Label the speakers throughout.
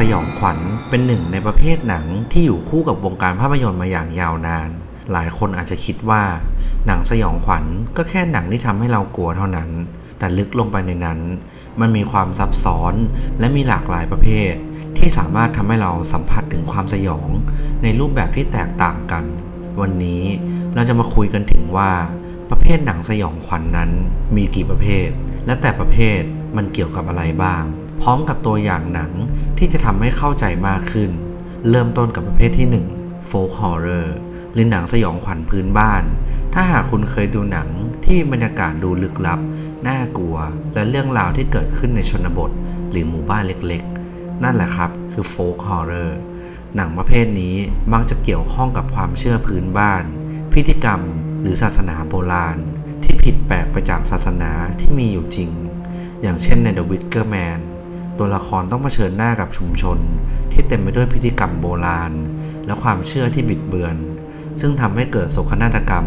Speaker 1: สยองขวัญเป็นหนึ่งในประเภทหนังที่อยู่คู่กับวงการภาพยนตร์มาอย่างยาวนาน หลายคนอาจจะคิดว่า หนังสยองขวัญก็แค่หนังที่ทำให้เรากลัวเท่านั้น แต่ลึกลงไปในนั้น มันมีความซับซ้อนและมีหลากหลายประเภท ที่สามารถทำให้เราสัมผัสถึงความสยอง ในรูปแบบที่แตกต่างกัน วันนี้เราจะมาคุยกันถึงว่า ประเภทหนังสยองขวัญนนั้นมีกี่ประเภท และแต่ประเภทมันเกี่ยวกับอะไรบ้าง พร้อมกับตัวอย่างหนังที่จะทำให้เข้าใจมากขึ้น เริ่มต้นกับประเภทที่1 folk horror หรือหนังสยองขวัญพื้นบ้าน ถ้าหากคุณเคยดูหนังที่บรรยากาศดูลึกลับ น่ากลัว และเรื่องราวที่เกิดขึ้นในชนบท หรือหมู่บ้านเล็กๆ นั่นแหละครับ คือ folk horror หนังประเภทนี้มักจะเกี่ยวข้องกับความเชื่อพื้นบ้าน พิธีกรรม หรือศาสนาโบราณ ที่ผิดแปลกไปจากศาสนาที่มีอยู่จริง อย่างเช่นใน The Wicker Man ตัวละครต้องเผชิญหน้ากับชุมชน ที่เต็มไปด้วยพิธีกรรมโบราณ และความเชื่อที่บิดเบือน ซึ่งทำให้เกิดโศกนาฏกรรม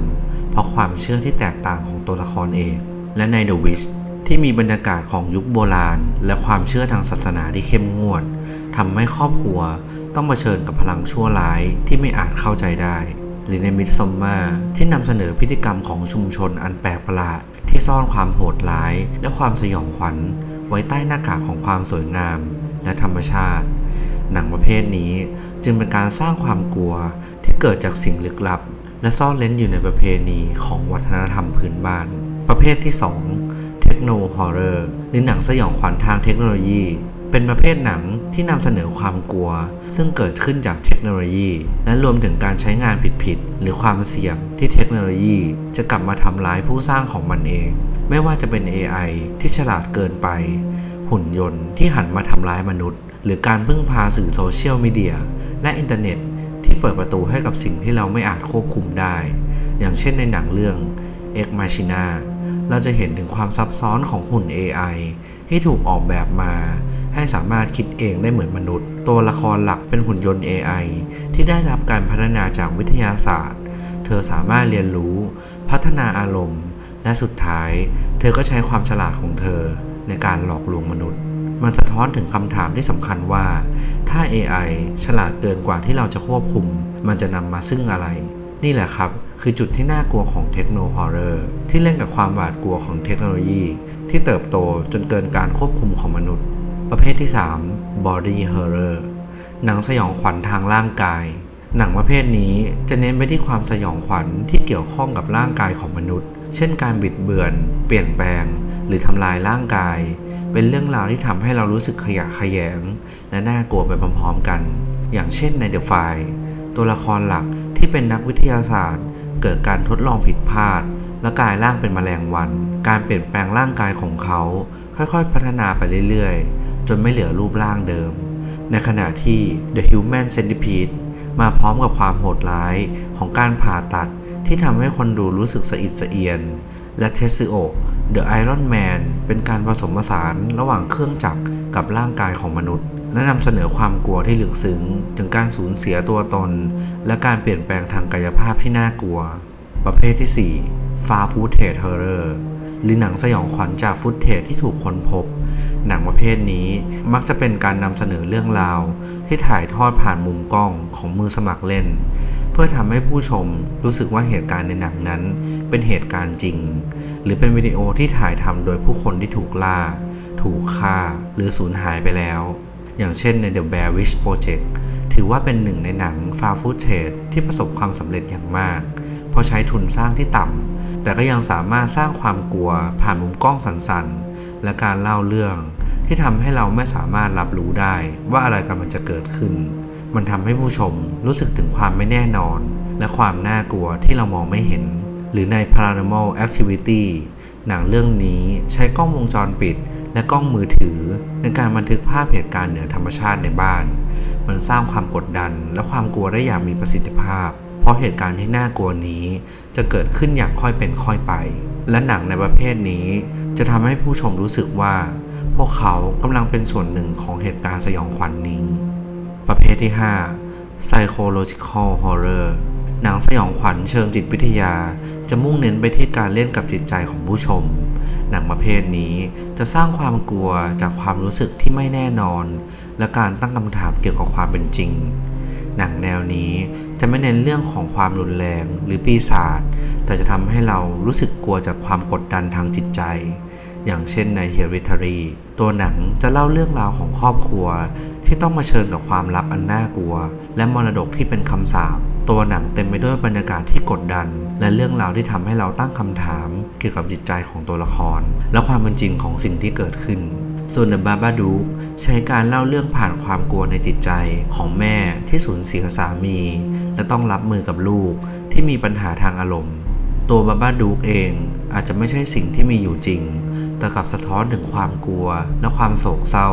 Speaker 1: เพราะความเชื่อที่แตกต่างของตัวละครเอง และใน The Witch ที่มีบรรยากาศของยุคโบราณ และความเชื่อทางศาสนาที่เข้มงวดทำให้ครอบครัวต้องเผชิญกับพลังชั่วร้ายที่ไม่อาจเข้าใจได้หรือในมิดซอมมาที่นำเสนอพฤติกรรมของชุมชนอันแปลกประหลาด ที่ซ่อนความโหดร้าย และความสยองขวัญ ไว้ใต้หน้ากากของความสวยงาม และธรรมชาติ หนังประเภทนี้จึงเป็นการสร้างความกลัวที่เกิดจากสิ่งลึกลับ และซ่อนเล้นอยู่ในประเพณีของวัฒนธรรมพื้นบ้าน ประเภทที่ 2 เทคโนฮอร์เรอร์หรือหนังสยองขวัญทางเทคโนโลยีเป็นประเภทหนังที่นำเสนอความกลัว ซึ่งเกิดขึ้นจากเทคโนโลยี และรวมถึงการใช้งานผิดๆหรือความเสี่ยงที่เทคโนโลยี จะกลับมาทำร้ายผู้สร้างของมันเอง ไม่ว่าจะเป็น AI ที่ฉลาดเกินไป หุ่นยนต์ที่หันมาทำร้ายมนุษย์ หรือการพึ่งพาสื่อโซเชียลมีเดียและอินเทอร์เน็ต ที่เปิดประตูให้กับสิ่งที่เราไม่อาจควบคุมได้ อย่างเช่นในหนังเรื่อง Ex Machina เราจะเห็นถึงความซับซ้อนของหุ่น AI ที่ถูกออกแบบมา ให้สามารถคิดเองได้เหมือนมนุษย์ ตัวละครหลักเป็นหุ่นยนต์ AI ที่ได้รับการพัฒนาจากวิทยาศาสตร์ เธอสามารถเรียนรู้ พัฒนาอารมณ์ และสุดท้าย เธอก็ใช้ความฉลาดของเธอในการหลอกลวงมนุษย์ มันสะท้อนถึงคำถามที่สำคัญว่า ถ้า AI ฉลาดเกินกว่าที่เราจะควบคุม มันจะนำมาซึ่งอะไร นี่แหละครับ คือจุดที่น่ากลัวของเทคโนฮอร์เรอร์ที่เล่นกับความหวาดกลัวของเทคโนโลยี ที่เติบโตจนเกินการควบคุมของมนุษย์ ประเภทที่ 3 Body Horror หนังสยองขวัญทางร่างกายหนังประเภทนี้จะเน้นไปที่ความสยองขวัญที่เกี่ยวข้องกับร่างกายของมนุษย์ เช่นการบิดเบือน เปลี่ยนแปลง หรือทำลายร่างกาย เป็นเรื่องราวที่ทำให้เรารู้สึกขยะแขยง และน่ากลัวไปพร้อมๆกัน อย่างเช่นใน The File ตัวละครหลักที่เป็นนักวิทยาศาสตร์ เกิดการทดลองผิดพลาด และกลายร่างเป็นแมลงวัน การเปลี่ยนแปลงร่างกายของเขา ค่อยๆ พัฒนาไปเรื่อยๆ จนไม่เหลือรูปร่างเดิม ในขณะที่ The Human Centipede มาพร้อมกับความโหดร้ายของการผ่าตัด ที่ทำให้คนดูรู้สึกสะอิดสะเอียน และเทสซโอ The Iron Man เป็นการผสมผสานระหว่างเครื่องจักรกับร่างกายของมนุษย์ และนำเสนอความกลัวที่ลึกซึ้ง ถึงการสูญเสียตัวตน และการเปลี่ยนแปลงทางกายภาพที่น่ากลัว ประเภทที่ 4 Far Footage Horror หรือหนังสยองขวัญจากฟุตเทจที่ถูกค้นพบ หนังประเภทนี้มักจะเป็นการนำเสนอเรื่องราว ที่ถ่ายทอดผ่านมุมกล้องของมือสมัครเล่น เพื่อทำให้ผู้ชมรู้สึกว่าเหตุการณ์ในหนังนั้น เป็นเหตุการณ์จริง หรือเป็นวิดีโอที่ถ่ายทำโดยผู้คนที่ถูกล่า ถูกฆ่า หรือสูญหายไปแล้ว อย่างเช่นใน The Bear Witch Project ถือว่าเป็นหนึ่งในหนังฟาฟูเทจที่ประสบความสำเร็จอย่างมาก เพราะใช้ทุนสร้างที่ต่ำแต่ก็ยังสามารถสร้างความกลัวผ่านมุมกล้องสันๆ และการเล่าเรื่อง ที่ทำให้เราไม่สามารถรับรู้ได้ว่าอะไรกำลังจะเกิดขึ้น มันทำให้ผู้ชมรู้สึกถึงความไม่แน่นอน และความน่ากลัวที่เรามองไม่เห็น หรือใน Paranormal Activity หนังเรื่องนี้ใช้กล้องวงจรปิด และกล้องมือถือ ในการบันทึกภาพเหตุการณ์เหนือธรรมชาติในบ้าน มันสร้างความกดดันและความกลัวได้อย่างมีประสิทธิภาพเพ ราะเหตุการณ์ที่น่ากลัวนี้ จะเกิดขึ้นอย่างค่อยเป็นค่อยไป และหนังในประเภทนี้ จะทำให้ผู้ชมรู้สึกว่า พวกเขากำลังเป็นส่วนหนึ่งของเหตุการณ์สยองขวัญนนี้ ประเภทที่ 5 psychological horror หนังสยองขวัญเชิงจิตวิทยา จะมุ่งเน้นไปที่การเล่นกับจิตใจของผู้ชม หนังประเภทนี้จะสร้างความกลัวจากความรู้สึกที่ไม่แน่นอน และการตั้งคำถามเกี่ยวกับความเป็นจริง หนังแนวนี้จะไม่เน้นเรื่องของความรุนแรงหรือปีศาจแต่จะทำให้เรารู้สึกกลัวจากความกดดันทางจิตใจ อย่างเช่นใน Hereditary ตัวหนังจะเล่าเรื่องราวของครอบครัว ที่ต้องมาเชิญกับความลับอันน่ากลัว และมรดกที่เป็นคำสาปตัวหนังเต็มไปด้วยบรรยากาศที่กดดัน และเรื่องราวที่ทำให้เราตั้งคำถาม เกี่ยวกับจิตใจของตัวละคร และความเป็นจริงของสิ่งที่เกิดขึ้น ส่วน The Babadook ใช้การเล่าเรื่องผ่านความกลัวในจิตใจของแม่ที่สูญเสียสามี และต้องรับมือกับลูกที่มีปัญหาทางอารมณ์ ตัวบาบาดูกเองอาจจะไม่ใช่สิ่งที่มีอยู่จริง แต่กลับสะท้อนถึงความกลัวและความโศกเศร้า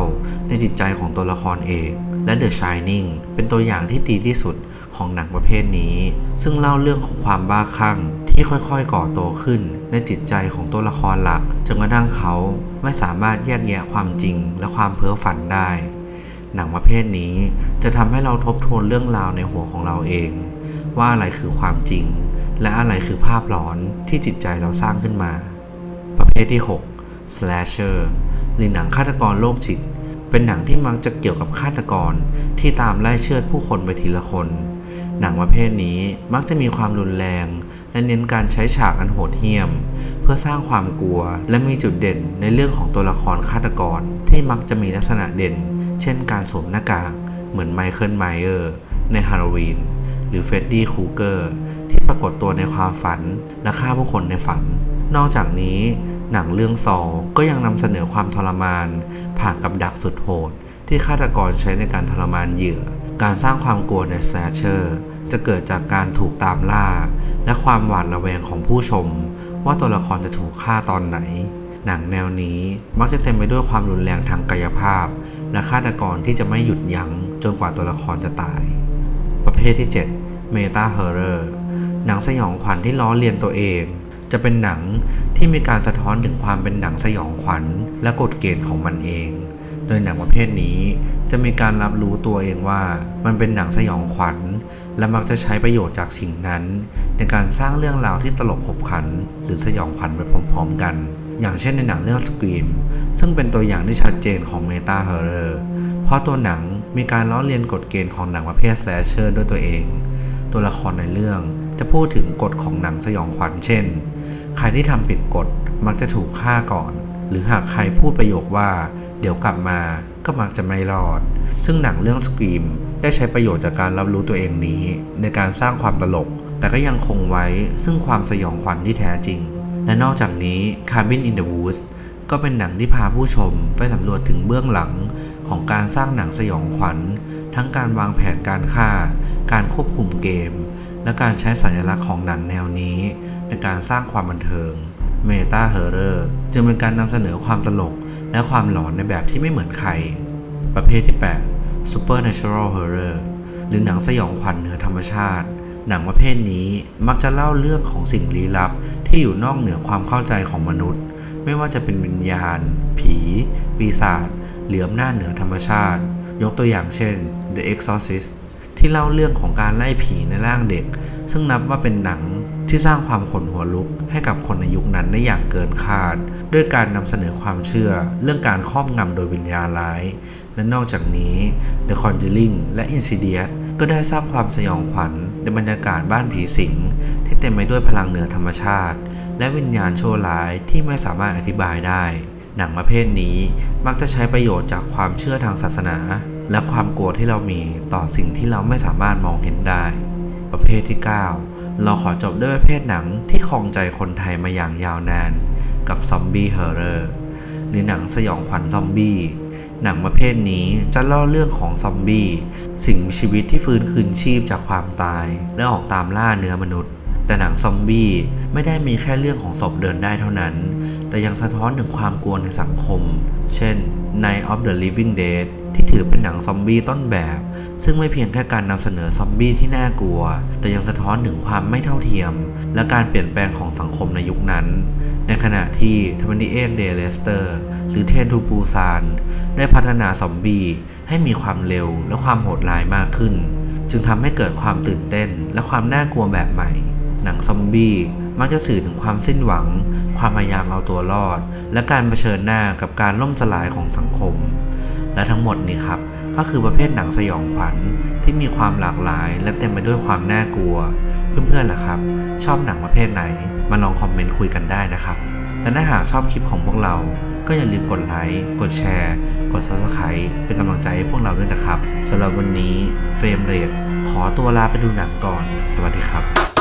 Speaker 1: ในจิตใจของตัวละครเอกและ The Shining เป็นตัวอย่างที่ดีที่สุดของหนังประเภทนี้ ซึ่งเล่าเรื่องของความบ้าคลั่ง ที่ค่อยๆก่อโตขึ้นในจิตใจของตัวละครหลักจนกระทั่งเขาไม่สามารถแยกแยะความจริงและความเพ้อฝันได้ หนังประเภทนี้จะทำให้เราทบทวนเรื่องราวในหัวของเราเอง ว่าอะไรคือความจริง และอะไรคือภาพหลอนที่จิตใจเราสร้างขึ้นมา ประเภทที่ 6 slasher หรือหนังฆาตกรโรคจิต เป็นหนังที่มักจะเกี่ยวกับฆาตกรที่ตามไล่เชือดผู้คนไปทีละคน หนังประเภทนี้มักจะมีความรุนแรง และเน้นการใช้ฉากอันโหดเหี้ยม เพื่อสร้างความกลัว และมีจุดเด่นในเรื่องของตัวละครฆาตกร ที่มักจะมีลักษณะเด่น เช่นการสวมหน้ากากเหมือนไมเคิลไมเออร์ในฮาโลวีนหรือเฟดดี้คูเกอร์ที่ปรากฏตัวในความฝันและฆ่าผู้คนในฝัน นอกจากนี้หนังเรื่องซอก็ยังนำเสนอความทรมาน ผ่านกับดักสุดโหด ที่ฆาตกรใช้ในการทรมานเหยื่อ การสร้างความกลัวในสแลชเชอร์จะเกิดจากการถูกตามล่า และความหวาดระแวงของผู้ชม ว่าตัวละครจะถูกฆ่าตอนไหน หนังแนวนี้มักจะเต็มไปด้วยความรุนแรงทางกายภาพ และฆาตกรที่จะไม่หยุดยั้งจนกว่าตัวละครจะตาย ประเภทที่ 7 เมตาเฮอร์เรอร์หนังสยองขวัญที่ล้อเลียนตัวเอง จะเป็นหนังที่มีการสะท้อนถึงความเป็นหนังสยองขวัญและกฎเกณฑ์ของมันเอง โดยหนังประเภทนี้จะมีการรับรู้ตัวเองว่ามันเป็นหนังสยองขวัญ และมักจะใช้ประโยชน์จากสิ่งนั้น ในการสร้างเรื่องราวที่ตลกขบขัน หรือสยองขวัญไปพร้อมๆกัน อย่างเช่นในหนังเรื่อง Scream ซึ่งเป็นตัวอย่างที่ชัดเจนของ Meta Horror เพราะตัวหนังมีการล้อเลียนกฎเกณฑ์ของหนังประเภท slasher ด้วยตัวเอง ตัวละครในเรื่องจะพูดถึงกฎของหนังสยองขวัญเช่น ใครที่ทำผิดกฎมักจะถูกฆ่าก่อน หรือหากใครพูดประโยคว่า เดี๋ยวกลับมาก็มักจะไม่รอด ซึ่งหนังเรื่อง Scream ได้ใช้ประโยชน์จากการรับรู้ตัวเองนี้ ในการสร้างความตลก แต่ก็ยังคงไว้ซึ่งความสยองขวัญที่แท้จริง และนอกจากนี้ Cabin in the Woods ก็เป็นหนังที่พาผู้ชมไปสำรวจถึงเบื้องหลังของการสร้างหนังสยองขวัญ ทั้งการวางแผนการฆ่า การควบคุมเกม และการใช้สัญลักษณ์ของหนังแนวนี้ ในการสร้างความบันเทิง เมตาเฮอร์เรอร์จึงเป็นการนำเสนอความตลก และความหลอนในแบบที่ไม่เหมือนใคร ประเภทที่ 8 Supernatural Horror หรือหนังสยองขวัญเหนือธรรมชาติ หนังประเภทนี้มักจะเล่าเรื่องของสิ่งลี้ลับ ที่อยู่นอกเหนือความเข้าใจของมนุษย์ ไม่ว่าจะเป็นวิญญาณ ผี ปีศาจหรืออำนาจเหนือธรรมชาติ ยกตัวอย่างเช่น The Exorcist ที่เล่าเรื่องของการไล่ผีในร่างเด็ก ซึ่งนับว่าเป็นหนัง ที่สร้างความขนหัวลุกให้กับคนในยุคนั้นได้อย่างเกินคาด ด้วยการนำเสนอความเชื่อเรื่องการครอบงำโดยวิญญาณร้าย และนอกจากนี้ The Conjuring และ Insidious ก็ได้สร้างความสยองขวัญในบรรยากาศบ้านผีสิง ที่เต็มไปด้วยพลังเหนือธรรมชาติ และวิญญาณชั่วร้ายที่ไม่สามารถอธิบายได้ หนังประเภทนี้มักจะใช้ประโยชน์จากความเชื่อทางศาสนา และความกลัวที่เรามีต่อสิ่งที่เราไม่สามารถมองเห็นได้ ประเภทที่ 9 เราขอจบด้วยประเภทหนังที่ครองใจคนไทยมาอย่างยาวนาน กับซอมบี้เฮอร์เรอร์หรือหนังสยองขวัญซอมบี้ หนังประเภทนี้จะเล่าเรื่องของซอมบี้ สิ่งมีชีวิตที่ฟื้นคืนชีพจากความตาย และออกตามล่าเนื้อมนุษย์ แต่หนังซอมบี้ไม่ได้มีแค่เรื่องของศพเดินได้เท่านั้น แต่ยังสะท้อนถึงความกลัวในสังคม เช่น Night of the Living Dead ที่ถือเป็นหนังซอมบี้ต้นแบบ ซึ่งไม่เพียงแค่การนำเสนอซอมบี้ที่น่ากลัว แต่ยังสะท้อนถึงความไม่เท่าเทียม และการเปลี่ยนแปลงของสังคมในยุคนั้น ในขณะที่28 Day Later หรือ Train to Busan ได้พัฒนาซอมบี้ให้มีความเร็วและความโหดร้ายมากขึ้น จึงทำให้เกิดความตื่นเต้นและความน่ากลัวแบบใหม่ หนังซอมบี้มักจะสื่อถึงความสิ้นหวัง ความพยายามเอาตัวรอด และการเผชิญหน้ากับการล่มสลายของสังคม และทั้งหมดนี้ครับก็คือประเภทหนังสยองขวัญที่มีความหลากหลาย และเต็มไปด้วยความน่ากลัว เพื่อนๆล่ะครับ ชอบหนังประเภทไหน มาลองคอมเมนต์คุยกันได้นะครับและถ้าหากชอบคลิปของพวกเรา ก็อย่าลืมกดไลค์ กดแชร์ กด Subscribe เป็นกำลังใจให้พวกเราด้วยนะครับสำหรับวันนี้เฟรมเรทขอตัวลาไปดูหนังก่อน สวัสดีครับ